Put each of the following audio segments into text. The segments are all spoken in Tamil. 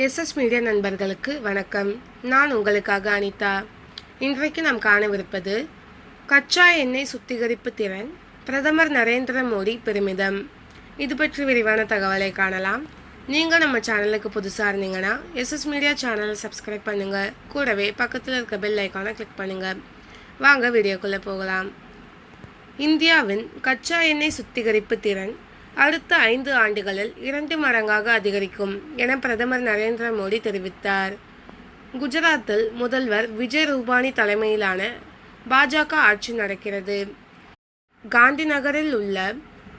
எஸ்எஸ் மீடியா நண்பர்களுக்கு வணக்கம். நான் உங்களுக்காக அனிதா. இன்றைக்கு நாம் காணவிருப்பது கச்சா எண்ணெய் சுத்திகரிப்பு திறன் பிரதமர் நரேந்திர மோடி பெருமிதம். இது பற்றி விரிவான தகவலை காணலாம். நீங்கள் நம்ம சேனலுக்கு புதுசாக இருந்தீங்கன்னா எஸ்எஸ் மீடியா சேனலை சப்ஸ்கிரைப் பண்ணுங்கள் கூடவே பக்கத்தில் இருக்க பெல் ஐக்கானை கிளிக் பண்ணுங்கள் வாங்க வீடியோக்குள்ளே போகலாம். இந்தியாவின் கச்சா எண்ணெய் சுத்திகரிப்பு திறன் அடுத்த ஐந்து ஆண்டுகளில் இரண்டு மடங்காக அதிகரிக்கும் என பிரதமர் நரேந்திர மோடி தெரிவித்தார். குஜராத்தில் முதல்வர் விஜய் ரூபானி தலைமையிலான பாஜக ஆட்சி நடக்கிறது. காந்தி நகரில் உள்ள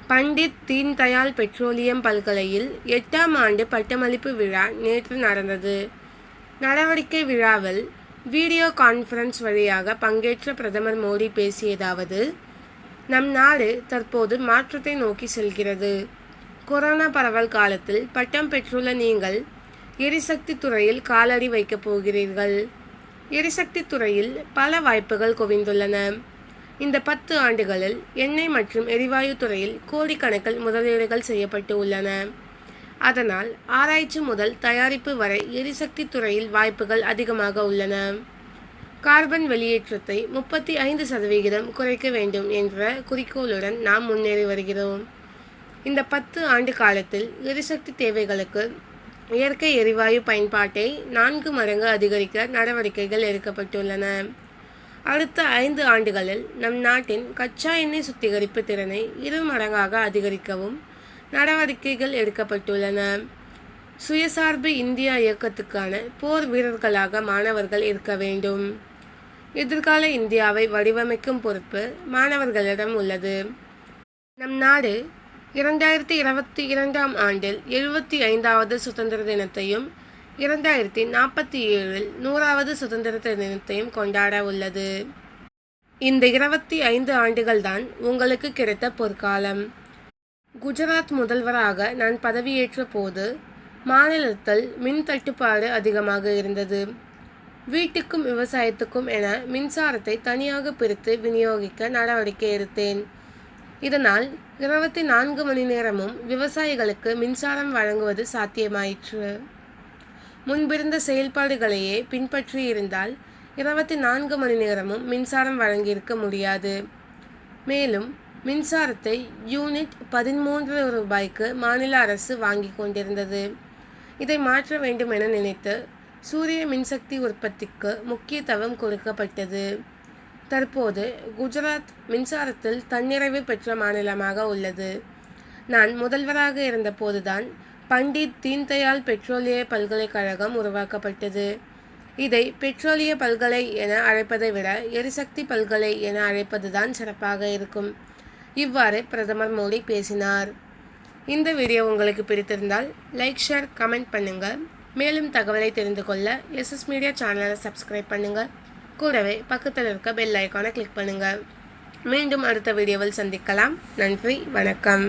பண்டித் தீன்தயாள் பெட்ரோலியம் பல்கலையில் எட்டாம் ஆண்டு பட்டமளிப்பு விழா நேற்று நடந்தது. நடவடிக்கை விழாவில் வீடியோ கான்ஃபரன்ஸ் வழியாக பங்கேற்ற பிரதமர் மோடி பேசியதாவது நம் நாடு தற்போது மாற்றத்தை நோக்கி செல்கிறது. கொரோனா பரவல் காலத்தில் பட்டம் பெற்றுள்ள நீங்கள் எரிசக்தி துறையில் காலடி வைக்கப் போகிறீர்கள். எரிசக்தி துறையில் பல வாய்ப்புகள் குவிந்துள்ளன. இந்த பத்து ஆண்டுகளில் எண்ணெய் மற்றும் எரிவாயு துறையில் கோடிக்கணக்கில் முதலீடுகள் செய்யப்பட்டு உள்ளன. அதனால் ஆராய்ச்சி முதல் தயாரிப்பு வரை எரிசக்தி துறையில் வாய்ப்புகள் அதிகமாக உள்ளன. கார்பன் வெளியேற்றத்தை முப்பத்தி ஐந்து சதவிகிதம் குறைக்க வேண்டும் என்ற குறிக்கோளுடன் நாம் முன்னேறி வருகிறோம். இந்த பத்து ஆண்டு காலத்தில் எரிசக்தி தேவைகளுக்கு இயற்கை எரிவாயு பயன்பாட்டை நான்கு மடங்கு அதிகரிக்க நடவடிக்கைகள் எடுக்கப்பட்டுள்ளன. அடுத்த ஐந்து ஆண்டுகளில் நம் நாட்டின் கச்சா எண்ணெய் சுத்திகரிப்பு திறனை இரு மடங்காக அதிகரிக்கவும் நடவடிக்கைகள் எடுக்கப்பட்டுள்ளன. சுயசார்பு இந்தியா இயக்கத்துக்கான போர் வீரர்களாக மாணவர்கள் இருக்க வேண்டும். எதிர்கால இந்தியாவை வடிவமைக்கும் பொறுப்பு மாணவர்களிடம் உள்ளது. நம் நாடு இரண்டாயிரத்தி இருபத்தி இரண்டாம் ஆண்டில் எழுபத்தி ஐந்தாவது சுதந்திர தினத்தையும் இரண்டாயிரத்தி நாற்பத்தி ஏழில் நூறாவது சுதந்திர தினத்தையும் கொண்டாட உள்ளது. இந்த இருபத்தி ஐந்து ஆண்டுகள்தான் உங்களுக்கு கிடைத்த பொற்காலம். குஜராத் முதல்வராக நான் பதவியேற்ற போது மாநிலத்தில் மின் தட்டுப்பாடு அதிகமாக இருந்தது. வீட்டுக்கும் விவசாயத்துக்கும் என மின்சாரத்தை தனியாக பிரித்து விநியோகிக்க நடவடிக்கை எடுத்தேன். இதனால் இருபத்தி நான்கு மணி நேரமும் விவசாயிகளுக்கு மின்சாரம் வழங்குவது சாத்தியமாயிற்று. முன்பிருந்த செயல்பாடுகளையே பின்பற்றி இருந்தால் இருபத்தி நான்கு மணி நேரமும் மின்சாரம் வழங்கியிருக்க முடியாது. மேலும் மின்சாரத்தை யூனிட் பதிமூன்று ரூபாய்க்கு மாநில அரசு வாங்கி கொண்டிருந்தது. இதை மாற்ற வேண்டும் என நினைத்து சூரிய மின்சக்தி உற்பத்திக்கு முக்கியத்துவம் கொடுக்கப்பட்டது. தற்போது குஜராத் மின்சாரத்தில் தன்னிறைவு பெற்ற மாநிலமாக உள்ளது. நான் முதல்வராக இருந்தபோதுதான் பண்டித் தீன்தயாள் பெட்ரோலிய பல்கலைக்கழகம் உருவாக்கப்பட்டது. இதை பெட்ரோலிய பல்கலை என அழைப்பதை விட எரிசக்தி பல்கலை என அழைப்பதுதான் சிறப்பாக இருக்கும். இவ்வாறு பிரதமர் மோடி பேசினார். இந்த வீடியோ உங்களுக்கு பிடித்திருந்தால் லைக் ஷேர் கமெண்ட் பண்ணுங்கள். மேலும் தகவலை தெரிந்து கொள்ள எஸ்எஸ் மீடியா சேனலை சப்ஸ்கிரைப் பண்ணுங்கள் கூடவே பக்கத்தில் இருக்க பெல் ஐக்கானை கிளிக் பண்ணுங்கள் மீண்டும் அடுத்த வீடியோவில் சந்திக்கலாம். நன்றி வணக்கம்.